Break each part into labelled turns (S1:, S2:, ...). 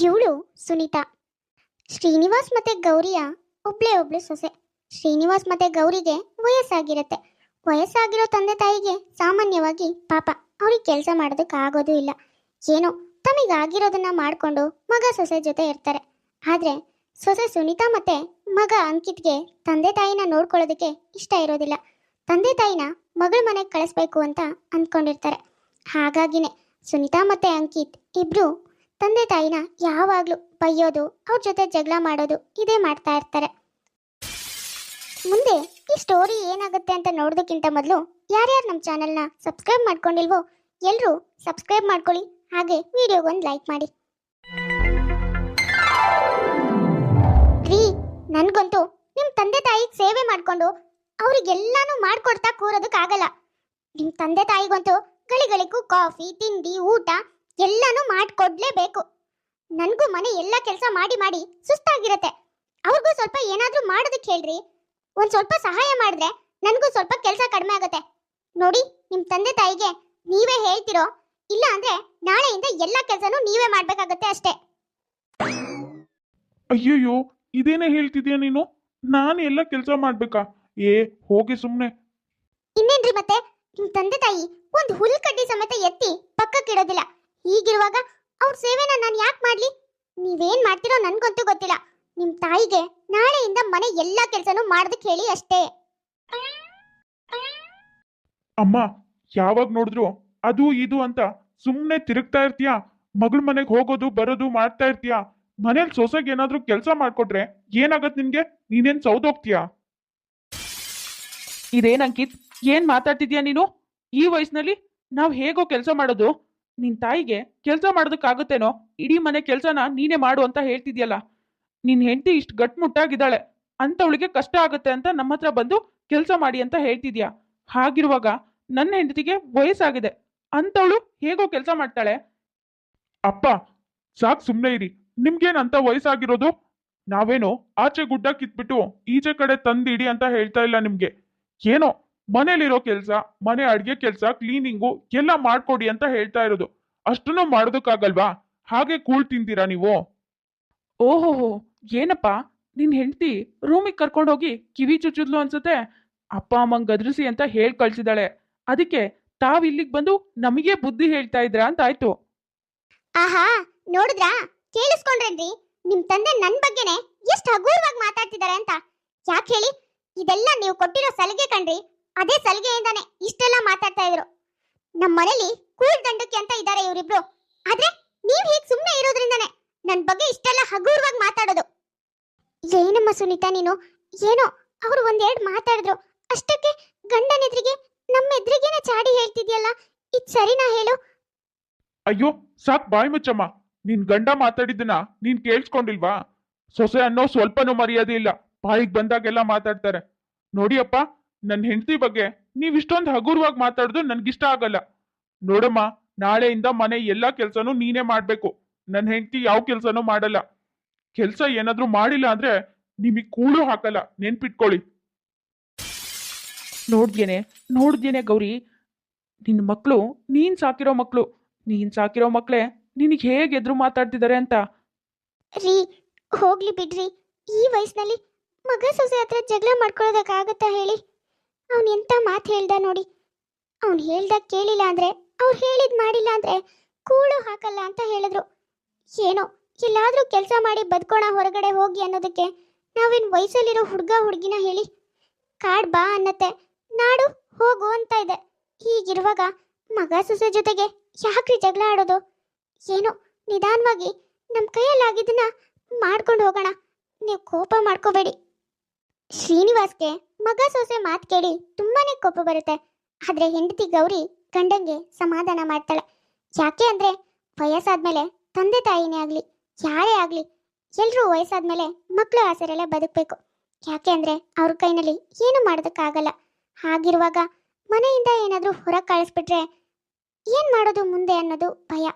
S1: ಇವಳು ಸುನೀತಾ. ಶ್ರೀನಿವಾಸ್ ಮತ್ತೆ ಗೌರಿಯ ಒಬ್ಳೆ ಒಬ್ಳು ಸೊಸೆ. ಶ್ರೀನಿವಾಸ್ ಮತ್ತೆ ಗೌರಿಗೆ ವಯಸ್ಸಾಗಿರುತ್ತೆ. ವಯಸ್ಸಾಗಿರೋ ತಂದೆ ತಾಯಿಗೆ ಸಾಮಾನ್ಯವಾಗಿ ಪಾಪ. ಅವ್ರಿಗೆ ಕೆಲಸ ಮಾಡೋದಕ್ಕೆ ಆಗೋದು ಇಲ್ಲ. ಏನೋ ತಮಗಾಗಿರೋದನ್ನ ಮಾಡಿಕೊಂಡು ಮಗ ಸೊಸೆ ಜೊತೆ ಇರ್ತಾರೆ. ಆದ್ರೆ ಸೊಸೆ ಸುನೀತಾ ಮತ್ತೆ ಮಗ ಅಂಕಿತ್ಗೆ ತಂದೆ ತಾಯಿನ ನೋಡ್ಕೊಳ್ಳೋದಕ್ಕೆ ಇಷ್ಟ ಇರೋದಿಲ್ಲ. ತಂದೆ ತಾಯಿನ ಮಗಳ ಮನೆಗೆ ಕಳಿಸ್ಬೇಕು ಅಂತ ಅಂದ್ಕೊಂಡಿರ್ತಾರೆ. ಹಾಗಾಗಿನೇ ಸುನೀತಾ ಮತ್ತೆ ಅಂಕಿತ್ ಇಬ್ರು ತಂದೆ ತಾಯಿನ ಯಾವಾಗಲೂ ಬೈಯೋದು, ಅವ್ರ ಜೊತೆ ಜಗಳ ಮಾಡೋದು, ಇದೇ ಮಾಡ್ತಾ ಇರ್ತಾರೆ. ಮುಂದೆ ಈ ಸ್ಟೋರಿ ಏನಾಗುತ್ತೆ ಅಂತ ನೋಡೋದಕ್ಕಿಂತ ಮೊದಲು ಯಾರ್ಯಾರು ನಮ್ಮ ಚಾನಲ್ನ ಸಬ್ಸ್ಕ್ರೈಬ್ ಮಾಡ್ಕೊಂಡಿಲ್ವೋ ಎಲ್ಲರೂ ಸಬ್ಸ್ಕ್ರೈಬ್ ಮಾಡ್ಕೊಳ್ಳಿ, ಹಾಗೆ ವಿಡಿಯೋಗೊಂದು ಲೈಕ್ ಮಾಡಿ. ರೀ, ನನಗಂತೂ ನಿಮ್ಮ ತಂದೆ ತಾಯಿಗೆ ಸೇವೆ ಮಾಡಿಕೊಂಡು ಅವ್ರಿಗೆಲ್ಲಾನು ಮಾಡಿಕೊಡ್ತಾ ಕೂರೋದಕ್ಕಾಗಲ್ಲ. ನಿಮ್ಮ ತಂದೆ ತಾಯಿಗಂತೂ ಗಳಿಗಳಿಗೂ ಕಾಫಿ, ತಿಂಡಿ, ಊಟ ಎಲ್ಲಾನು ಮಾಡ್ಕೊಡ್ಲೇಬೇಕು. ನನಗೂ ಮನೆ ಎಲ್ಲ ಕೆಲಸ ಮಾಡಿ ಮಾಡಿ ಸುಸ್ತಾಗಿರತ್ತೆ. ಅವ್ರಿಗೂ ಸ್ವಲ್ಪ ಏನಾದ್ರೂ ಮಾಡೋದಕ್ಕೆ ಹೇಳ್ರಿ. ಒಂದ್ ಸ್ವಲ್ಪ ಸಹಾಯ ಮಾಡಿದ್ರೆ ನನಗೂ ಸ್ವಲ್ಪ ಕೆಲಸ ಕಡಿಮೆ ಆಗುತ್ತೆ. ನೋಡಿ ನಿಮ್ ತಂದೆ ತಾಯಿಗೆ ನೀವೇ ಹೇಳ್ತಿರೋ ಇಲ್ಲ ಅಂದ್ರೆ ನಾಳೆಯಿಂದ ಎಲ್ಲ ಕೆಲಸನೂ ನೀವೇ ಮಾಡ್ಬೇಕಾಗತ್ತೆ ಅಷ್ಟೇ.
S2: ಅಯ್ಯಯ್ಯೋ ಇದೇನೇ ಹೇಳ್ತಿದ್ಯಾ ನೀನು? ನಾನು ಎಲ್ಲ ಕೆಲಸ ಮಾಡ್ಬೇಕಾ? ಏ ಹೋಗಿ ಸುಮ್ಮನೆ
S1: ಇನ್ನೇನ್ರಿ ಮತ್ತೆ? ನಿಮ್ ತಂದೆ ತಾಯಿ ಒಂದ್ ಹುಲ್ ಕಡ್ಡಿ ಸಮೇತ ಎತ್ತಿ ಪಕ್ಕಕ್ಕಿಡೋದಿಲ್ಲ. ಹೀಗಿರುವಾಗ ಅವ್ರ ಸೇವೆನ ನಾನು ಯಾಕೆ ಮಾಡ್ಲಿ? ನೀವೇನ್ ಮಾಡ್ತಿರೋ ನನ್ಗಂತೂ ಗೊತ್ತಿಲ್ಲ. ನಿಮ್ ತಾಯಿಗೆ ನಾಳೆಯಿಂದ ಮನೆ ಎಲ್ಲಾ ಕೆಲ್ಸನೂ ಮಾಡೋದಕ್ಕೆ ಹೇಳಿ ಅಷ್ಟೇ.
S2: ಅಮ್ಮ ಯಾವಾಗ ನೋಡಿದ್ರು ಅದು ಇದು ಅಂತ ಸುಮ್ಮನೆ ತಿರುಗ್ತಾ ಇರ್ತೀಯ? ಮಗಳ ಮನೆಗೆ ಹೋಗೋದು ಬರೋದು ಮಾಡ್ತಾ ಇರ್ತೀಯ? ಮನೇಲಿ ಸೊಸೆಗೆ ಏನಾದ್ರೂ ಕೆಲಸ ಮಾಡ್ಕೊಟ್ರೆ ಏನಾಗತ್ ನಿನ್ಗೆ ನೀನೇನ್ ಸೌದೋಗ್ತೀಯಾ?
S3: ಇದೇನ್ ಅಂಕಿತ್? ಏನ್ ಮಾತಾಡ್ತಿದ್ಯಾ ನೀನು? ಈ ವಯಸ್ಸಿನಲ್ಲಿ ನಾವ್ ಹೇಗೋ ಕೆಲಸ ಮಾಡೋದು ನಿನ್ ತಾಯಿಗೆ ಕೆಲಸ ಮಾಡೋದಕ್ಕಾಗುತ್ತೇನೋ? ಇಡೀ ಮನೆ ಕೆಲಸನ ನೀನೇ ಮಾಡು ಅಂತ ಹೇಳ್ತಿದ್ಯಲ್ಲ? ನಿನ್ ಹೆಂಡತಿ ಇಷ್ಟು ಗಟ್ಮುಟ್ಟಾಗಿದ್ದಾಳೆ ಅಂತವಳಿಗೆ ಕಷ್ಟ ಆಗುತ್ತೆ ಅಂತ ನಮ್ಮ ಹತ್ರ ಬಂದು ಕೆಲಸ ಮಾಡಿ ಅಂತ ಹೇಳ್ತಿದ್ಯಾ? ಹಾಗಿರುವಾಗ ನನ್ನ ಹೆಂಡತಿಗೆ ವಯಸ್ಸಾಗಿದೆ. ಅಂತವಳು ಹೇಗೋ ಕೆಲಸ ಮಾಡ್ತಾಳೆ?
S2: ಅಪ್ಪ, ಸಾಕ್ ಸುಮ್ಮನೆ ಇರಿ. ನಿಮ್ಗೇನ್ ಅಂತ ವಯಸ್ಸಾಗಿರೋದು? ನಾವೇನೋ ಆಚೆ ಗುಡ್ಡ ಕಿತ್ಬಿಟ್ಟು ಈಚೆ ಕಡೆ ತಂದಿಡಿ ಅಂತ ಹೇಳ್ತಾ ಇಲ್ಲ ನಿಮ್ಗೆ. ಏನೋ ಮನೇಲಿರೋ ಕೆಲಸ ಮನೆ ಅಡ್ಗೆ ಕೆಲಸ ಕ್ಲೀನಿಂಗು ಎಲ್ಲ ಮಾಡ್ಕೊಡಿ ಅಂತ ಹೇಳ್ತಾ ಇರೋದು. ಅಷ್ಟನ್ನು ಮಾಡೋದಕ್ಕಾಗಲ್ವಾ? ಹಾಗೆ ಕೂಳ್ ತಿಂತೀರಾ ನೀವು?
S3: ಓಹೋಹೋ ಏನಪ್ಪ? ನಿನ್ ಹೆಂಡತಿ ರೂಮಿಗೆ ಕರ್ಕೊಂಡೋಗಿ ಕಿವಿ ಚುಚ್ಚಿದ್ಲು ಅನ್ಸುತ್ತೆ? ಅಪ್ಪ ಅಮ್ಮಂಗ್ ಗದ್ರಿಸಿ ಅಂತ ಹೇಳ್ ಕಳ್ಸಿದಾಳೆ. ಅದಕ್ಕೆ ತಾವ್ ಇಲ್ಲಿಗೆ ಬಂದು ನಮಗೆ ಬುದ್ಧಿ ಹೇಳ್ತಾ ಇದ್ರಾ ಅಂತ ಆಯ್ತು.
S1: ಆಹಾ ನೋಡಿದ್ರಾ? ಕೇಳಿಸ್ಕೊಂಡ್ರೇನ್ರಿ? ನಿಮ್ ತಂದೆ ನನ್ ಬಗ್ಗೆನೆ ಎಷ್ಟು ಹಗುರವಾಗಿ ಮಾತಾಡ್ತಿದ್ದಾರೆ ಅಂತ. ಯಾಕೆ ಹೇಳಿ? ಇದೆಲ್ಲ ನೀವು ಕೊಟ್ಟಿರೋ ಸಲಿಗೆ ಕಣ್ರಿ. ಅದೇ ಸಲಿಗೆಯಿಂದಾನೆ ಇಷ್ಟೆಲ್ಲ ಮಾತಾಡ್ತಾ ಇದ್ರು. ನಮ್ಮ ಮನೇಲಿ ಕೂಲ್ ದಂಡಕ್ಕೆ ಅಂತ ಇದ್ದಾರೆ ಇವರಿಬ್ರು. ಆದ್ರೆ ನೀವ್ ಹೇಗ್ ಸುಮ್ನೆ ಇರೋದ್ರಿಂದಾನೆ ನನ್ ಬಗ್ಗೆ ಇಷ್ಟೆಲ್ಲ ಹಗುರವಾಗಿ ಮಾತಾಡೋದು. ಏನಮ್ಮ ಸುನೀತಾ ನೀನು? ಏನೋ ಅವ್ರು ಒಂದೆರಡು ಮಾತಾಡಿದ್ರು. ಅಷ್ಟಕ್ಕೆ ಗಂಡನೆದ್ರಿಗೆ ನಮ್ಮ ಎದುರಿಗೇನ ಚಾಡಿ ಹೇಳ್ತಿದ್ಯಲ್ಲ? ಇದ್ ಸರಿನಾ ಹೇಳು?
S2: ಅಯ್ಯೋ, ಸಾಕ್ ಬಾಯ್ ಮುಚ್ಚಮ್ಮ. ನಿನ್ ಗಂಡ ಮಾತಾಡಿದ್ದನ್ನ ನೀನ್ ಕೇಳಿಸ್ಕೊಂಡಿಲ್ವಾ? ಸೊಸೆ ಅನ್ನೋ ಸ್ವಲ್ಪನೂ ಮರ್ಯಾದೆ ಇಲ್ಲ. ಬಾಯಿಗೆ ಬಂದಾಗೆಲ್ಲ ಮಾತಾಡ್ತಾರೆ. ನೋಡಿಯಪ್ಪ ನನ್ನ ಹೆಂಡತಿ ಬಗ್ಗೆ ನೀವ್ ಇಷ್ಟೊಂದು ಹಗುರವಾಗಿ ಮಾತಾಡೋದು ನನ್ಗಿಷ್ಟ ಆಗಲ್ಲ. ನೋಡಮ್ಮ, ನಾಳೆಯಿಂದ ಮನೆ ಎಲ್ಲಾ ಕೆಲ್ಸನೂ ನೀನೇ ಮಾಡ್ಬೇಕು. ನನ್ನ ಹೆಂಡತಿ ಯಾವ ಕೆಲ್ಸನೂ ಮಾಡಲ್ಲ. ಕೆಲ್ಸ ಏನಾದರೂ ಮಾಡಿಲ್ಲ ಅಂದ್ರೆ ನಿಮಗ್ ಕೂಳು ಹಾಕಲ್ಲ. ನೆನ್ಪಿಟ್ಕೊಳ್ಳಿ
S3: ನೋಡ್ದೇನೆ ನೋಡ್ದೇನೆ ಗೌರಿ ನಿನ್ನ ಮಕ್ಕಳು ನೀನ್ ಸಾಕಿರೋ ಮಕ್ಕಳು ನೀನ್ ಸಾಕಿರೋ ಮಕ್ಕಳೇ ನಿನಗೆ ಹೇಗೆ ಎದುರು ಮಾತಾಡ್ತಿದ್ದಾರೆ ಅಂತ?
S1: ರೀ, ಹೋಗ್ಲಿ ಬಿಡ್ರಿ. ಈ ವಯಸ್ಸಿನಲ್ಲಿ ಮಗ ಸೊಸೆ ಹತ್ರ ಜಗಳ ಮಾಡ್ಕೊಳ್ಳೋದಕ್ಕಾಗತ್ತಾ ಹೇಳಿ? ಅವನ್ ಎಂತ ಮಾತು ಹೇಳ್ದ ನೋಡಿ. ಅವ್ನು ಹೇಳ್ದ ಕೇಳಿಲ್ಲ ಅಂದ್ರೆ, ಅವ್ರು ಹೇಳಿದ್ ಮಾಡಿಲ್ಲ ಅಂದ್ರೆ ಕೂಳು ಹಾಕಲ್ಲ ಅಂತ ಹೇಳಿದ್ರು. ಏನೋ, ಎಲ್ಲಾದ್ರೂ ಕೆಲಸ ಮಾಡಿ ಬದ್ಕೋಣ ಹೊರಗಡೆ ಹೋಗಿ ಅನ್ನೋದಕ್ಕೆ ನಾವೇನ್ ವಯಸ್ಸಲ್ಲಿರೋ ಹುಡುಗ ಹುಡ್ಗಿನ ಹೇಳಿ, ಕಾಡ್ ಬಾ ಅನ್ನತ್ತೆ, ನಾಡು ಹೋಗು ಅಂತ ಇದೆ. ಹೀಗಿರುವಾಗ ಮಗ ಸೊಸೆ ಜೊತೆಗೆ ಯಾಕ್ರಿ ಜಗಳ ಆಡೋದು? ಏನೋ, ನಿಧಾನವಾಗಿ ನಮ್ಮ ಕೈಯಲ್ಲಾಗಿದ್ದನ್ನ ಮಾಡ್ಕೊಂಡು ಹೋಗೋಣ. ನೀವು ಕೋಪ ಮಾಡ್ಕೋಬೇಡಿ. ಶ್ರೀನಿವಾಸ್ಗೆ ಮಗ ಸೊಸೆ ಮಾತ್ ಕೇಳಿ ತುಂಬಾನೇ ಕೋಪ ಬರುತ್ತೆ. ಆದ್ರೆ ಹೆಂಡತಿ ಗೌರಿ ಗಂಡಂಗೆ ಸಮಾಧಾನ ಮಾಡ್ತಾಳೆ. ಯಾಕೆ ಅಂದ್ರೆ ವಯಸ್ಸಾದ್ಮೇಲೆ ತಂದೆ ತಾಯಿನೇ ಆಗ್ಲಿ, ಯಾರೇ ಆಗ್ಲಿ ಎಲ್ರೂ ವಯಸ್ಸಾದ್ಮೇಲೆ ಮಕ್ಕಳು ಆಸರೆಲ್ಲ ಬದುಕಬೇಕು. ಯಾಕೆ ಅಂದ್ರೆ ಅವ್ರ ಕೈನಲ್ಲಿ ಏನು ಮಾಡೋದಕ್ಕಾಗಲ್ಲ. ಹಾಗಿರುವಾಗ ಮನೆಯಿಂದ ಏನಾದ್ರೂ ಹೊರಗೆ ಕಳಿಸ್ಬಿಟ್ರೆ ಏನ್ ಮಾಡೋದು ಮುಂದೆ ಅನ್ನೋದು ಭಯ.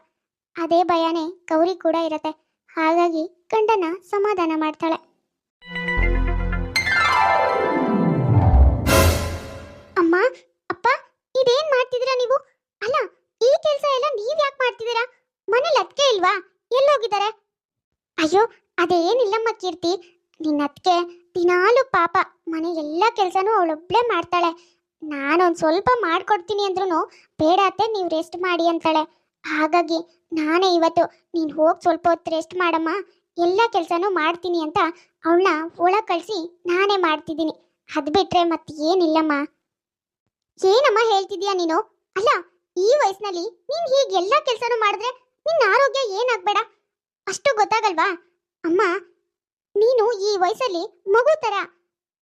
S1: ಅದೇ ಭಯನೇ ಗೌರಿ ಕೂಡ ಇರತ್ತೆ. ಹಾಗಾಗಿ ಗಂಡನ ಸಮಾಧಾನ ಮಾಡ್ತಾಳೆ. ಇದೇನ್ ಮಾಡ್ತಿದೀರಾ ನೀವು? ಅಲ್ಲ, ಈ ಕೆಲಸ ಎಲ್ಲ ನೀವ್ ಯಾಕೆ ಮಾಡ್ತಿದೀರಾ ಮನೇಲಿ ಅತ್ಕೆ ಇಲ್ವಾ? ಎಲ್ಲೋಗಿದ್ದಾರೆ? ಅಯ್ಯೋ, ಅದೇನಿಲ್ಲಮ್ಮ ಕೀರ್ತಿ. ನಿನ್ನ ಅತ್ಕೆ ದಿನಾಲು ಪಾಪ. ಮನೆ ಎಲ್ಲ ಕೆಲಸನೂ ಅವಳೊಬ್ಳೆ ಮಾಡ್ತಾಳೆ. ನಾನೊಂದ್ ಸ್ವಲ್ಪ ಮಾಡ್ಕೊಡ್ತೀನಿ ಅಂದ್ರೂ ಬೇಡ ಅತ್ತೆ, ನೀವು ರೆಸ್ಟ್ ಮಾಡಿ ಅಂತಾಳೆ. ಹಾಗಾಗಿ ನಾನೇ ಇವತ್ತು ನೀನು ಹೋಗಿ ಸ್ವಲ್ಪ ಹೊತ್ತು ರೆಸ್ಟ್ ಮಾಡಮ್ಮ. ಎಲ್ಲ ಕೆಲಸನೂ ಮಾಡ್ತೀನಿ ಅಂತ ಅವಳನ್ನ ಒಳ ಕಳಿಸಿ ನಾನೇ ಮಾಡ್ತಿದ್ದೀನಿ. ಅದು ಮತ್ತೆ ಏನಿಲ್ಲಮ್ಮ ಏನಮ್ಮ ಹೇಳ್ತಿದ್ಯಾ ನೀನು? ಅಲ್ಲ ಈ ವಯಸ್ಸಿನಲ್ಲಿ ನೀನ್ ಹೀಗೆ ಎಲ್ಲಾ ಕೆಲಸನೂ ಮಾಡಿದ್ರೆ ನಿನ್ನ ಆರೋಗ್ಯ ಏನಾಗ್ಬೇಡ? ಅಷ್ಟು ಗೊತ್ತಾಗಲ್ವಾ? ಅಮ್ಮ ನೀನು ಈ ವಯಸ್ಸಲ್ಲಿ ಮಗು ತರ.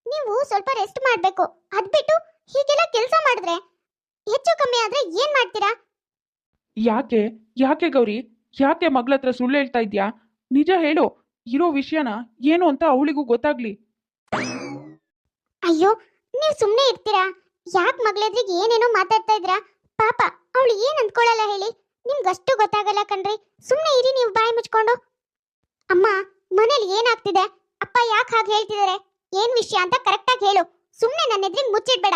S1: ನೀವು ಸ್ವಲ್ಪ ರೆಸ್ಟ್ ಮಾಡಬೇಕು. ಅದ್ಬಿಟ್ಟು ಹೀಗೆಲ್ಲ ಕೆಲಸ ಮಾಡಿದ್ರೆ ಹೆಚ್ಚು ಕಮ್ಮಿ ಆದ್ರೆ ಏನ್ ಮಾಡ್ತೀರಾ?
S3: ಯಾಕೆ ಯಾಕೆ ಗೌರಿ? ಯಾಕೆ ಮಗಳತ್ರ ಸುಳ್ಳು ಹೇಳ್ತಾ ಇದ್ಯಾ? ನಿಜ ಹೇಳು ಇರೋ ವಿಷಯನ ಏನು ಅಂತ ಅವಳಿಗೂ ಗೊತ್ತಾಗ್ಲಿ.
S1: ಅಯ್ಯೋ ನೀವು ಸುಮ್ಮನೆ ಇರ್ತೀರಾ? ಯಾಕೆ ಮಗಳದ್ರಿಗೆ ಏನೇನೋ ಮಾತಾಡ್ತಾ ಇದ್ರಾ? ಪಾಪ, ಅವಳು ಏನ್ ಅಂದ್ಕೊಳ್ಳಲ್ಲ ಹೇಳಿ. ನಿಮ್ಗಷ್ಟು ಗೊತ್ತಾಗಲ್ಲ ಕಣ್ರಿ. ಸುಮ್ಮನೆ ಇರಿ ನೀವು ಬಾಯಿ ಮುಚ್ಕೊಂಡು. ಅಮ್ಮ, ಮನೇಲಿ ಏನಾಗ್ತಿದೆ? ಅಪ್ಪ ಯಾಕೆ ಹಾಗೆ ಹೇಳ್ತಿದ್ದಾರೆ ಏನ್ ವಿಷಯ ಅಂತ ಕರೆಕ್ಟಾಗಿ ಹೇಳು. ಸುಮ್ಮನೆ ನನ್ನ ಎದುರಿಗೆ ಮುಚ್ಚಿಡ್ಬೇಡ.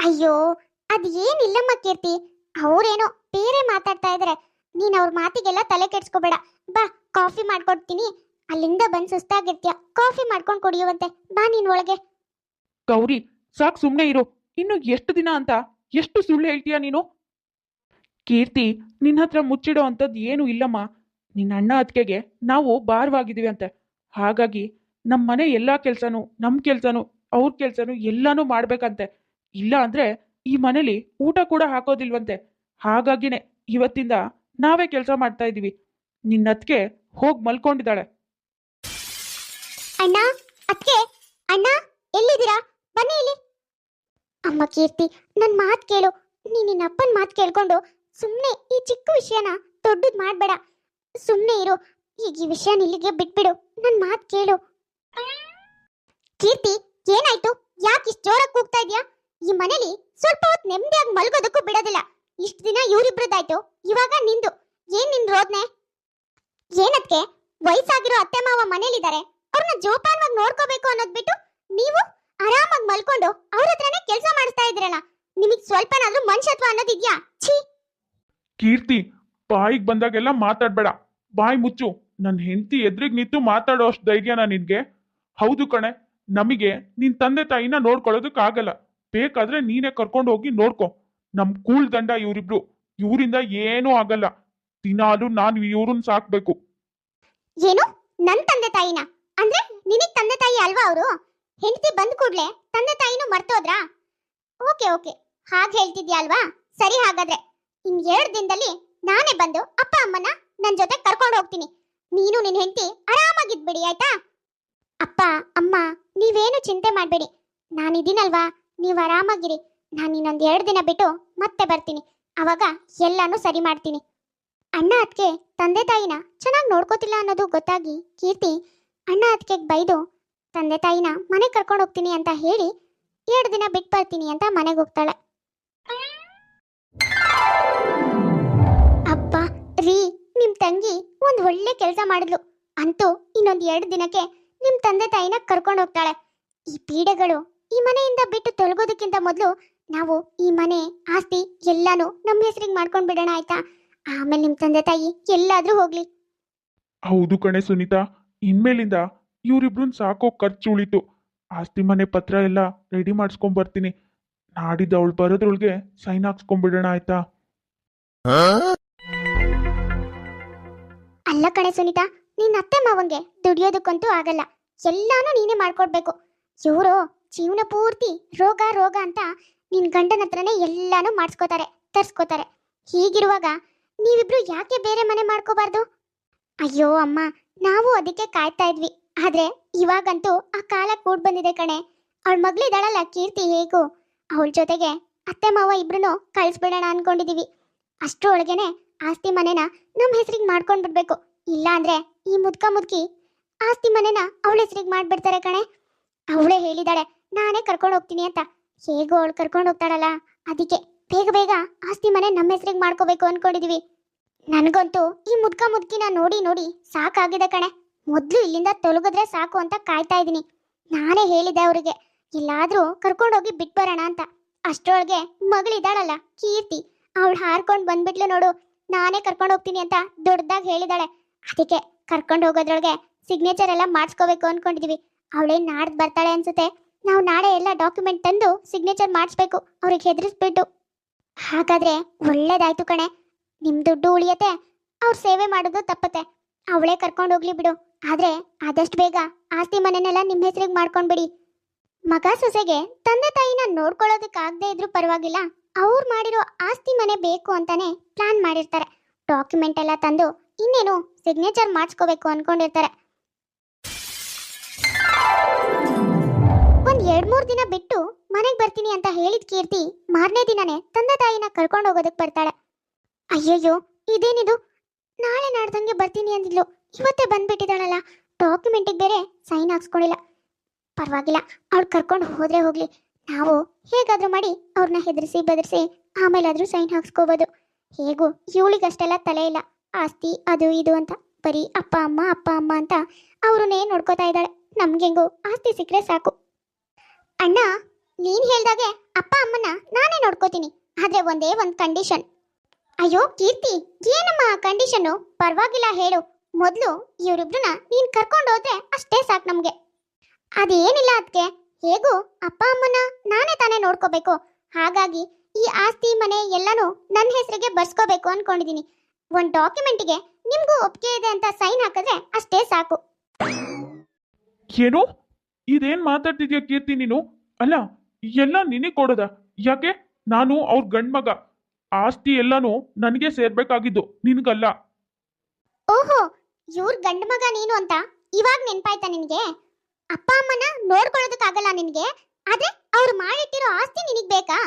S1: ಅಯ್ಯೋ, ಅದ್ ಏನಿಲ್ಲಮ್ಮ ಕೀರ್ತಿ. ಅವ್ರೇನೋ ಬೇರೆ ಮಾತಾಡ್ತಾ ಇದಾರೆ. ನೀನ್ ಅವ್ರ ಮಾತಿಗೆಲ್ಲ ತಲೆ ಕೆಡ್ಸ್ಕೋಬೇಡ. ಬಾ, ಕಾಫಿ ಮಾಡ್ಕೊಡ್ತೀನಿ. ಅಲ್ಲಿಂದ ಬಂದ್ ಸುಸ್ತಾಗಿರ್ತೀಯ. ಕಾಫಿ ಮಾಡ್ಕೊಂಡು ಕುಡಿಯುವಂತೆ. ಬಾ ನೀನ್ ಒಳಗೆ.
S3: ಗೌರಿ ಸಾಕ್ ಸುಮ್ಮನೆ ಇರು. ಇನ್ನು ಎಷ್ಟು ದಿನ ಅಂತ? ಎಷ್ಟು ಸುಳ್ಳು ಹೇಳ್ತೀಯ ನೀನು? ಕೀರ್ತಿ ನಿನ್ನ ಹತ್ರ ಮುಚ್ಚಿಡೋ ಅಂಥದ್ದು ಏನು ಇಲ್ಲಮ್ಮ. ನಿನ್ನ ಅಣ್ಣ ಅತ್ತಿಗೆಗೆ ನಾವು ಭಾರವಾಗಿದ್ದೀವಿ ಅಂತೆ. ಹಾಗಾಗಿ ನಮ್ಮ ಮನೆ ಎಲ್ಲ ಕೆಲಸನೂ ನಮ್ಮ ಕೆಲಸನೂ, ಅವ್ರ ಕೆಲಸನೂ ಎಲ್ಲನೂ ಮಾಡ್ಬೇಕಂತೆ. ಇಲ್ಲ ಅಂದ್ರೆ ಈ ಮನೇಲಿ ಊಟ ಕೂಡ ಹಾಕೋದಿಲ್ವಂತೆ. ಹಾಗಾಗಿನೇ ಇವತ್ತಿಂದ ನಾವೇ ಕೆಲಸ ಮಾಡ್ತಾ ಇದ್ದೀವಿ. ನಿನ್ನ ಅತ್ತಿಗೆ ಹೋಗಿ ಮಲ್ಕೊಂಡಿದ್ದಾಳೆ.
S1: ಅಣ್ಣ ಅಣ್ಣ, ಎಲ್ಲಿದ್ದೀರಾ? ಬನ್ನಿ ಅಮ್ಮ ಕೀರ್ತಿ, ನನ್ ಮಾತ್ ಕೇಳು. ನೀನ್ ನಿನ್ನ ಅಪ್ಪನ ಮಾತ್ ಕೇಳ್ಕೊಂಡು ಸುಮ್ನೆ ಈ ಚಿಕ್ಕ ವಿಷಯನ ದೊಡ್ಡದ್ ಮಾಡ್ಬೇಡ. ಸುಮ್ನೆ ಇರು. ಈಗ ಈ ವಿಷಯನ ಇಲ್ಲಿಗೆ ಬಿಟ್ಬಿಡು. ನನ್ ಮಾತ್ ಕೇಳು. ಕೀರ್ತಿ, ಏನಾಯ್ತು? ಯಾಕೆ ಇಷ್ಟ ಜೋರಾಗಿ ಕೂಗ್ತಾ ಇದ್ಯಾ? ಈ ಮನೇಲಿ ಸ್ವಲ್ಪ ಹೊತ್ತು ನೆಮ್ಮದಿಯಾಗಿ ಮಲ್ಗೋದಕ್ಕೂ ಬಿಡೋದಿಲ್ಲ. ಇಷ್ಟು ದಿನ ಇವರಿಬ್ರದ್ದಾಯ್ತು. ಇವಾಗ ನಿಂದು. ಏನ್ ನಿನ್ ರೋದ್ನೆ? ಏನದ್ಕೆ ವಯಸ್ಸಾಗಿರೋ ಅತ್ತೆ ಮಾವ ಮನೇಲಿದ್ದಾರೆ ಅವ್ರನ್ನ ಜೋಪಾನವಾಗಿ ನೋಡ್ಕೋಬೇಕು ಅನ್ನೋದ್ ಬಿಟ್ಟು ನೀವು ಆರಾಮಾಗಿ ಮಲ್ಕೊಂಡು ಅವ್ರ ಹತ್ರನೇ ಕೆಲಸ ಮಾಡಿಸ್ತಾ ಇದ್ರಲ್ಲ ನಿಮಗ್ ಸ್ವಲ್ಪನಾದ್ರೂ ಮನುಷ್ಯತ್ವ ಅನ್ನೋದಿದ್ಯಾ? ಛೀ!
S2: ಕೀರ್ತಿ ಬಾಯಿಗೆ ಬಂದಾಗೆಲ್ಲ ಮಾತಾಡ್ಬೇಡ. ಬಾಯಿ ಮುಚ್ಚು. ನನ್ನ ಹೆಂಡತಿ ಎದ್ರಿಗೆ ನಿಂತು ಮಾತಾಡೋ ಅಷ್ಟು ಧೈರ್ಯನಾ ನಿನ್ಗೆ? ಹೌದು ಕಣೆ ನಮಗೆ ನಿನ್ ತಂದೆ ತಾಯಿನ ನೋಡ್ಕೊಳ್ಳೋದಕ್ಕಾಗಲ್ಲ. ಬೇಕಾದ್ರೆ ನೀನೇ ಕರ್ಕೊಂಡು ಹೋಗಿ ನೋಡ್ಕೊ. ನಮ್ ಕೂಳ್ ದಂಡ ಇವರಿಬ್ರು. ಇವರಿಂದ ಏನೂ ಆಗಲ್ಲ. ದಿನಾಲು ನಾನು ಇವ್ರನ್ನ ಸಾಕ್ಬೇಕು.
S1: ಏನು? ನನ್ ತಂದೆ ತಾಯಿನ? ಅಂದ್ರೆ ನಿನಗ್ ತಂದೆ ತಾಯಿ ಅಲ್ವಾ ಅವರು? ಹೆಂಡತಿ ಬಂದ್ ಕೂಡ್ಲೆ ತಂದೆ ತಾಯಿನೂ ಮರ್ತೋದ್ರಾ? Okay okay. ಹಾಗೆ ಹೇಳ್ತಿದ್ಯಾ ಅಲ್ವಾ? ಸರಿ ಹಾಗಾದ್ರೆ. ಇನ್ ಎರಡ್ ದಿನದಲ್ಲಿ ನಾನೇ ಬಂದು ಅಪ್ಪ ಅಮ್ಮನ ನನ್ ಜೊತೆ ಕರ್ಕೊಂಡು ಹೋಗ್ತೀನಿ. ನೀನು ನಿನ್ ಹೆಂಡತಿ ಆರಾಮಾಗಿದ್ಬಿಡಿ ಆಯ್ತಾ? ಅಪ್ಪ, ಅಮ್ಮ, ನೀವೇನು ಚಿಂತೆ ಮಾಡಬೇಡಿ. ನಾನಿದ್ದೀನಲ್ವಾ ನೀವು ಆರಾಮಾಗಿರಿ. ನಾನು ಇನ್ನೊಂದ್ ಎರಡು ದಿನ ಬಿಟ್ಟು ಮತ್ತೆ ಬರ್ತೀನಿ. ಅವಾಗ ಎಲ್ಲಾನು ಸರಿ ಮಾಡ್ತೀನಿ. ಅಣ್ಣ ಅದಕ್ಕೆ ತಂದೆ ತಾಯಿನ ಚೆನ್ನಾಗಿ ನೋಡ್ಕೋತಿಲ್ಲ ಅನ್ನೋದು ಗೊತ್ತಾಗಿ ಕೀರ್ತಿ ಅಣ್ಣ ಅದಕ್ಕೆ ಬೈದು ತಂದೆ ತಾಯಿನ ಮನೆ ಕರ್ಕೊಂಡು ಹೋಗ್ತೀನಿ ಅಂತ ಹೇಳಿ ಎರಡು ದಿನ ಬಿಟ್ಟು ಬರ್ತೀನಿ ಅಂತ ಮನೆಗೆ ಹೋಗ್ತಾಳೆ. ಅಪ್ಪ, ರೀ, ನಿಮ್ ತಂಗಿ ಒಂದ್ ಒಳ್ಳೆ ಕೆಲಸ ಮಾಡಿದ್ಲು. ಅಂತೂ ಇನ್ನೊಂದ್ ಎರಡು ದಿನಕ್ಕೆ ನಿಮ್ ತಂದೆ ತಾಯಿನ ಕರ್ಕೊಂಡು ಹೋಗ್ತಾಳೆ. ಈ ಪೀಡೆಗಳು ಈ ಮನೆಯಿಂದ ಬಿಟ್ಟು ತೊಲಗೋದಕ್ಕಿಂತ ಮೊದಲು ನಾವು ಈ ಮನೆ, ಆಸ್ತಿ ಎಲ್ಲಾನು ನಮ್ಮ ಹೆಸರಿಗೆ ಮಾಡ್ಕೊಂಡು ಬಿಡೋಣ ಆಯ್ತಾ? ಆಮೇಲೆ ನಿಮ್ ತಂದೆ ತಾಯಿ ಎಲ್ಲಾದ್ರೂ ಹೋಗ್ಲಿ.
S2: ಹೌದು ಕಣೆ ಸುನೀತಾ. ಇನ್ಮೇಲಿಂದ ಇವರಿಬ್ರನ್ನ ಸಾಕೋ ಖರ್ಚು ಉಳಿತು. ಆಸ್ತಿ ಮನೆ ಪತ್ರ ಎಲ್ಲ ರೆಡಿ ಮಾಡಿಸ್ಕೊಂಡ್ ಬರ್ತೀನಿ. ನಾಡಿದ್ದು ಅವಳು ಬರೋದ್ರೊಳಗೆ ಸೈನ್ ಹಾಕ್ಸ್ಕೊಂಡ್ಬಿಡೋಣ ಆಯ್ತಾ?
S1: ಅಲ್ಲ ಕಣೆ ಸುನೀತಾ, ನಿನ್ನ ಅತ್ತೆ ಮಾವಂಗೆ ದುಡಿಯೋದಕ್ಕಂತೂ ಆಗಲ್ಲ. ಎಲ್ಲಾನು ನೀನೇ ಮಾಡ್ಕೊಡ್ಬೇಕು. ಇವರು ಜೀವನ ಪೂರ್ತಿ ರೋಗ ರೋಗ ಅಂತ ನಿನ್ ಗಂಡನ ಹತ್ರನೇ ಎಲ್ಲಾನು ಮಾಡಿಸ್ಕೋತಾರೆ, ತರ್ಸ್ಕೋತಾರೆ. ಹೀಗಿರುವಾಗ ನೀವಿಬ್ರು ಯಾಕೆ ಬೇರೆ ಮನೆ ಮಾಡ್ಕೋಬಾರ್ದು? ಅಯ್ಯೋ ಅಮ್ಮ, ನಾವು ಅದಕ್ಕೆ ಕಾಯ್ತಾ ಇದ್ವಿ. ಆದ್ರೆ ಇವಾಗಂತೂ ಆ ಕಾಲ ಕೂಡ್ ಬಂದಿದೆ ಕಣೆ. ಅವಳ ಮಗಳಿದಾಳಲ್ಲ ಕೀರ್ತಿ ಹೇಗೂ. ಅವಳ ಜೊತೆಗೆ ಅತ್ತೆ ಮಾವ ಇಬ್ರು ಕಳಿಸ್ಬಿಡೋಣ ಅನ್ಕೊಂಡಿದೀವಿ. ಅಷ್ಟ್ರೊಳಗೇನೆ ಆಸ್ತಿ ಮನೆನ ನಮ್ಮ ಹೆಸರಿಗೆ ಮಾಡ್ಕೊಂಡ್ ಬಿಡ್ಬೇಕು. ಇಲ್ಲ ಅಂದ್ರೆ ಈ ಮುದ್ಕ ಮುದ್ಕಿ ಆಸ್ತಿ ಮನೆನ ಅವಳ ಹೆಸರಿಗೆ ಮಾಡ್ಬಿಡ್ತಾರೆ ಕಣೆ. ಅವಳೇ ಹೇಳಿದಾಳೆ, ನಾನೇ ಕರ್ಕೊಂಡು ಹೋಗ್ತೀನಿ ಅಂತ. ಹೇಗೋ ಅವಳು ಕರ್ಕೊಂಡು ಹೋಗ್ತಾಳಲ್ಲ. ಅದಕ್ಕೆ ಬೇಗ ಬೇಗ ಆಸ್ತಿ ಮನೆ ನಮ್ಮ ಹೆಸರಿಗೆ ಮಾಡ್ಕೋಬೇಕು ಅನ್ಕೊಂಡಿದೀವಿ. ನನಗಂತೂ ಈ ಮುದ್ಕ ಮುದ್ಕಿನ ನೋಡಿ ನೋಡಿ ಸಾಕಾಗಿದೆ ಕಣೆ. ಮೊದ್ಲು ಇಲ್ಲಿಂದ ತೊಲಗಿದ್ರೆ ಸಾಕು ಅಂತ ಕಾಯ್ತಾ ಇದ್ದೀನಿ. ನಾನೇ ಹೇಳಿದೆ ಅವರಿಗೆ, ಎಲ್ಲಾದ್ರೂ ಕರ್ಕೊಂಡೋಗಿ ಬಿಟ್ಬರೋಣ ಅಂತ. ಅಷ್ಟರೊಳಗೆ ಮಗಳಿದ್ದಾಳಲ್ಲ, ಕೀರ್ತಿ. ಅವಳು ಹಾರ್ಕೊಂಡು ಬಂದ್ಬಿಟ್ಲು ನೋಡು, ನಾನೇ ಕರ್ಕೊಂಡು ಹೋಗ್ತೀನಿ ಅಂತ ದೊಡ್ಡದಾಗಿ ಹೇಳಿದಾಳೆ. ಅದಕ್ಕೆ ಕರ್ಕೊಂಡು ಹೋಗೋದ್ರೊಳಗೆ ಸಿಗ್ನೇಚರ್ ಎಲ್ಲ ಮಾಡಿಸ್ಕೋಬೇಕು ಅನ್ಕೊಂಡಿದೀವಿ. ಅವಳೇ ನಾಡ್ದು ಬರ್ತಾಳೆ ಅನ್ಸುತ್ತೆ. ನಾವು ನಾಳೆ ಎಲ್ಲ ಡಾಕ್ಯುಮೆಂಟ್ ತಂದು ಸಿಗ್ನೇಚರ್ ಮಾಡಿಸ್ಬೇಕು, ಅವ್ರಿಗೆ ಹೆದರಿಸ್ಬಿಟ್ಟು. ಹಾಗಾದ್ರೆ ಒಳ್ಳೇದಾಯ್ತು ಕಣೆ. ನಿಮ್ ದುಡ್ಡು ಉಳಿಯತ್ತೆ, ಅವ್ರ ಸೇವೆ ಮಾಡೋದು ತಪ್ಪತ್ತೆ. ಅವಳೇ ಕರ್ಕೊಂಡು ಹೋಗ್ಲಿ ಬಿಡು. ಆದ್ರೆ ಆದಷ್ಟು ಬೇಗ ಆಸ್ತಿ ಮನೆನೆಲ್ಲ ನಿಮ್ಮ ಹೆಸರಿಗೆ ಮಾಡ್ಕೊಂಡ್ಬಿಡಿ. ಮಗ ಸೊಸೆಗೆ ತಂದೆ ತಾಯಿನ ನೋಡ್ಕೊಳ್ಳೋದಕ್ಕಾಗದೇ ಇದ್ರೂ ಪರವಾಗಿಲ್ಲ, ಅವ್ರು ಮಾಡಿರೋ ಆಸ್ತಿ ಮನೆ ಬೇಕು ಅಂತಾನೆ ಪ್ಲಾನ್ ಮಾಡಿರ್ತಾರೆ. ಡಾಕ್ಯುಮೆಂಟ್ ಎಲ್ಲ ತಂದು ಇನ್ನೇನು ಸಿಗ್ನೇಚರ್ ಮಾಡಿಸ್ಕೋಬೇಕು ಅನ್ಕೊಂಡಿರ್ತಾರೆ. ಒಂದ್ ಎರಡ್ ಮೂರ್ ದಿನ ಬಿಟ್ಟು ಮನೆಗೆ ಬರ್ತೀನಿ ಅಂತ ಹೇಳಿದ ಕೀರ್ತಿ ಮಾರನೇ ದಿನನೇ ತಂದೆ ತಾಯಿನ ಕರ್ಕೊಂಡು ಹೋಗೋದಕ್ ಬರ್ತಾಳೆ. ಅಯ್ಯಯ್ಯೋ, ಇದೇನಿದು? ನಾಳೆ ನಾಡ್ದಂಗೆ ಬರ್ತೀನಿ ಅಂದಿದ್ಲು. ಇವತ್ತೇ ಬಂದ್ಬಿಟ್ಟಿದ್ದಾಳಲ್ಲ. ಡಾಕ್ಯುಮೆಂಟಿಗೆ ಬೇರೆ ಸೈನ್ ಹಾಕ್ಸ್ಕೊಂಡಿಲ್ಲ. ಪರವಾಗಿಲ್ಲ. ಅವ್ಳು ಕರ್ಕೊಂಡು ಹೋದ್ರೆ ಹೋಗ್ಲಿ. ನಾವು ಹೇಗಾದ್ರೂ ಮಾಡಿ ಅವ್ರನ್ನ ಹೆದರಿಸಿ ಬೆದರಿಸಿ ಆಮೇಲಾದ್ರೂ ಸೈನ್ ಹಾಕ್ಸ್ಕೋಬೋದು. ಹೇಗೂ ಇವಳಿಗಷ್ಟೆಲ್ಲ ತಲೆ ಇಲ್ಲ. ಆಸ್ತಿ, ಅದು, ಇದು ಅಂತ. ಬರೀ ಅಪ್ಪ, ಅಮ್ಮ ಅಪ್ಪ, ಅಮ್ಮ ಅಂತ ಅವ್ರನ್ನೇ ನೋಡ್ಕೋತಾ ಇದ್ದಾಳೆ. ನಮ್ಗೆಂಗೋ ಆಸ್ತಿ ಸಿಕ್ಕರೆ ಸಾಕು. ಅಣ್ಣ, ನೀನ್ ಹೇಳ್ದಾಗೆ ಅಪ್ಪ ಅಮ್ಮನ ನಾನೇ ನೋಡ್ಕೋತೀನಿ. ಆದ್ರೆ ಒಂದೇ ಒಂದ್ ಕಂಡೀಷನ್ ಅಯ್ಯೋ, ಕೀರ್ತಿ, ಏನಮ್ಮ ಕಂಡೀಷನ್ನು ಪರವಾಗಿಲ್ಲ ಹೇಳು. ಮೊದಲು ಇವರಿಬ್ರನ್ನ ನೀನ್ ಕರ್ಕೊಂಡು ಹೋದ್ರೆ ಅಷ್ಟೇ ಸಾಕು ನಮ್ಗೆ. ಅದೇನಿಲ್ಲ ಅದಕ್ಕೆ ಹೇಗೂ ಅಪ್ಪ, ಅಮ್ಮನ ನಾನೇ ತಾನೇ ನೋಡ್ಕೋಬೇಕು. ಹಾಗಾಗಿ ಈ ಆಸ್ತಿ, ಮನೆ ಎಲ್ಲನೂ ನನ್ನ ಹೆಸರಿಗೆ ಬರ್ಸ್ಕೋಬೇಕು ಅನ್ಕೊಂಡಿದೀನಿ. ಒಂದ್ ಡಾಕ್ಯುಮೆಂಟ್ಗೆ ನಿಮ್ಗೂ ಒಪ್ಪಿಗೆ ಇದೆ ಅಂತ ಸೈನ್ ಹಾಕಿದ್ರೆ ಅಷ್ಟೇ ಸಾಕು.
S2: ಏನು? ಇದೇನ್ ಮಾತಾಡ್ತಿದ್ಯಾ ಕೀರ್ತಿ ನೀನು? ಅಲ್ಲ, ಎಲ್ಲ ನಿನಗೆ ಕೊಡದ? ಯಾಕೆ? ನಾನು ಅವ್ರ ಗಂಡ್ಮಗ. ಆಸ್ತಿ ಎಲ್ಲಾನು ನನಗೆ ಸೇರ್ಬೇಕಾಗಿದ್ದು, ನಿನ್ಗಲ್ಲ.
S1: ಓಹೋ, ಇವ್ರ ಗಂಡ ಮಗ ನೀನು ಅಂತ ಇವಾಗ ನೆನ್ಪಾಯ್ತಾ ನಿನ್ಗೆ? ಅಪ್ಪ ಅಮ್ಮನ ನೋಡ್ಕೊಳ್ಳೋದಕ್ಕಾಗಲ್ಲ ನಿನ್ಗೆ? ಆದ್ರೆ ಅವ್ರು ಮಾಡಿಟ್ಟಿರೋ ಆಸ್ತಿ ನಿನಗ್ ಬೇಕಾ?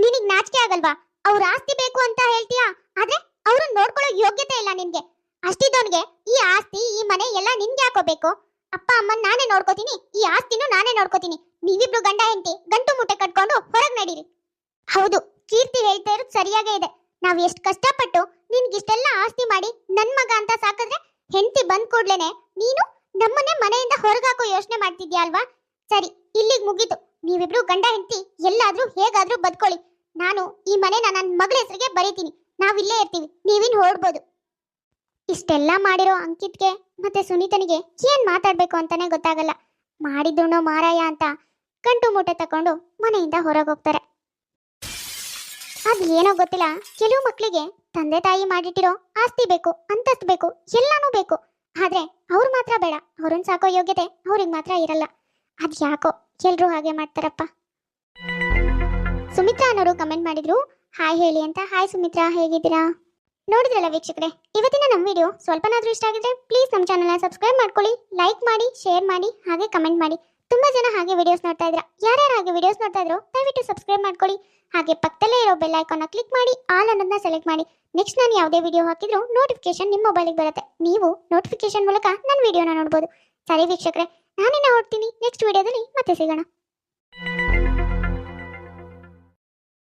S1: ನಿನಗ್ ನಾಚಿಕೆ ಆಗಲ್ವಾ? ಅವ್ರ ಆಸ್ತಿ ಬೇಕು ಅಂತ ಹೇಳ್ತೀಯಾ? ಆದ್ರೆ ಅವ್ರನ್ನ ನೋಡ್ಕೊಳ್ಳೋ ಯೋಗ್ಯತೆ ಇಲ್ಲ ನಿನ್ಗೆ. ಅಷ್ಟಿದ್ದವನ್ಗೆ ಈ ಆಸ್ತಿ, ಈ ಮನೆ ಎಲ್ಲ ನಿನ್ಗೆ ಹಾಕೋಬೇಕು ಅಪ್ಪ ಅಮ್ಮನ್ ನಾನೇ ನೋಡ್ಕೋತೀನಿ, ಈ ಆಸ್ತಿನೂ ನಾನೇ ನೋಡ್ಕೋತೀನಿ. ನೀವಿಬ್ರು ಗಂಡ ಹೆಂಡತಿ, ಗಂಟು ಮುಟ್ಟೆ ಕಟ್ಕೊಂಡು ಹೊರಗ್ ನಡೀರಿ. ಹೌದು, ಕೀರ್ತಿ ಹೇಳ್ತಾ ಇರೋದು ಸರಿಯಾಗೇ ಇದೆ. ನಾವು ಎಷ್ಟು ಕಷ್ಟಪಟ್ಟು ನಿನ್ಗಿಷ್ಟೆಲ್ಲ ಆಸ್ತಿ ಮಾಡಿ ನನ್ ಮಗ ಅಂತ ಸಾಕಿದ್ರೆ ಹೆಂಡತಿ ಬಂದ್ ಕೂಡ್ಲೇನೆ ನೀನು ನಮ್ಮನ್ನೇ ಮನೆಯಿಂದ ಹೊರಗಾಕೋ ಯೋಚನೆ ಮಾಡ್ತಿದ್ಯಾ ಅಲ್ವಾ? ಸರಿ, ಇಲ್ಲಿಗೆ ಮುಗೀತು. ನೀವಿಬ್ರು ಗಂಡ ಹೆಂಡತಿ, ಎಲ್ಲಾದ್ರೂ ಹೇಗಾದ್ರೂ ಬದ್ಕೊಳ್ಳಿ. ನಾನು ಈ ಮನೆನ ನನ್ನ ಮಗಳ ಹೆಸರಿಗೆ ಬರೀತೀನಿ. ನಾವಿಲ್ಲೇ ಇರ್ತೀವಿ, ನೀವಿನ್ ಹೊರಡ್ಬೋದು ಇಷ್ಟೆಲ್ಲ ಮಾಡಿರೋ ಅಂಕಿತ್ಗೆ ಮತ್ತೆ ಸುನೀತನಿಗೆ ಏನ್ ಮಾತಾಡ್ಬೇಕು ಅಂತಾನೆ ಗೊತ್ತಾಗಲ್ಲ. ಮಾಡಿದ್ರುನೋ ಮಾರಾಯ ಅಂತ ಕಂಟು ಮೂಟೆ ತಕೊಂಡು ಮನೆಯಿಂದ ಹೊರಗೆ ಹೋಗ್ತಾರೆ. ಅದ್ ಏನೋ ಗೊತ್ತಿಲ್ಲ. ಕೆಲವು ಮಕ್ಕಳಿಗೆ ತಂದೆ ತಾಯಿ ಮಾಡಿಟ್ಟಿರೋ ಆಸ್ತಿ ಬೇಕು, ಅಂತಸ್ತು ಬೇಕು, ಎಲ್ಲಾನು ಬೇಕು. ಆದ್ರೆ ಅವ್ರು ಮಾತ್ರ ಬೇಡ. ಅವ್ರನ್ನ ಸಾಕೋ ಯೋಗ್ಯತೆ ಅವ್ರಿಗೆ ಮಾತ್ರ ಇರಲ್ಲ. ಅದ್ ಯಾಕೋ ಎಲ್ರು ಹಾಗೆ ಮಾಡ್ತಾರಪ್ಪ. ಸುಮಿತ್ರಾ ಅನ್ನೋರು ಕಮೆಂಟ್ ಮಾಡಿದ್ರು, ಹಾಯ್ ಹೇಳಿ ಅಂತ. ಹಾಯ್ ಸುಮಿತ್ರಾ, ಹೇಗಿದ್ದೀರಾ? ನೋಡಿದ್ರಲ್ಲ ವೀಕ್ಷಕರೇ, ಇವತ್ತಿನ ನಮ್ಮ ವಿಡಿಯೋ ಸ್ವಲ್ಪನಾದ್ರೂ ಇಷ್ಟ ಆಗಿದ್ರೆ ಪ್ಲೀಸ್ ನಮ್ಮ ಚಾನಲ್ನ ಸಬ್ಸ್ಕ್ರೈಬ್ ಮಾಡ್ಕೊಳ್ಳಿ ಲೈಕ್ ಮಾಡಿ ಶೇರ್ ಮಾಡಿ, ಹಾಗೆ ಕಮೆಂಟ್ ಮಾಡಿ. ತುಂಬಾ ಜನ ಹಾಗೆ ವಿಡಿಯೋಸ್ ನೋಡ್ತಾ ಇದ್ರ ಯಾರ್ಯಾರು ಹಾಗೆ ವಿಡಿಯೋಸ್ ನೋಡ್ತಾ ಇದ್ರು, ದಯವಿಟ್ಟು ಸಬ್ಸ್ಕ್ರೈಬ್ ಮಾಡ್ಕೊಳ್ಳಿ. ಹಾಗೆ ಪಕ್ಕದಲ್ಲೇ ಇರೋ ಬೆಲ್ ಐಕಾನ್ನ ಕ್ಲಿಕ್ ಮಾಡಿ ಆಲ್ ಅನ್ನೋದನ್ನ ಸೆಲೆಕ್ಟ್ ಮಾಡಿ. ನೆಕ್ಸ್ಟ್ ನಾನು ಯಾವುದೇ ವಿಡಿಯೋ ಹಾಕಿದ್ರು ನೋಟಿಫಿಕೇಶನ್ ನಿಮ್ಮ ಮೊಬೈಲಿಗೆ ಬರುತ್ತೆ. ನೀವು ನೋಟಿಫಿಕೇಶನ್ ಮೂಲಕ ನನ್ನ ವಿಡಿಯೋನ ನೋಡ್ಬೋದು. ಸರಿ ವೀಕ್ಷಕರೇ, ನಾನಿನ್ನ ಹೊಡ್ತೀನಿ ನೆಕ್ಸ್ಟ್ ವಿಡಿಯೋದಲ್ಲಿ ಮತ್ತೆ ಸಿಗೋಣ.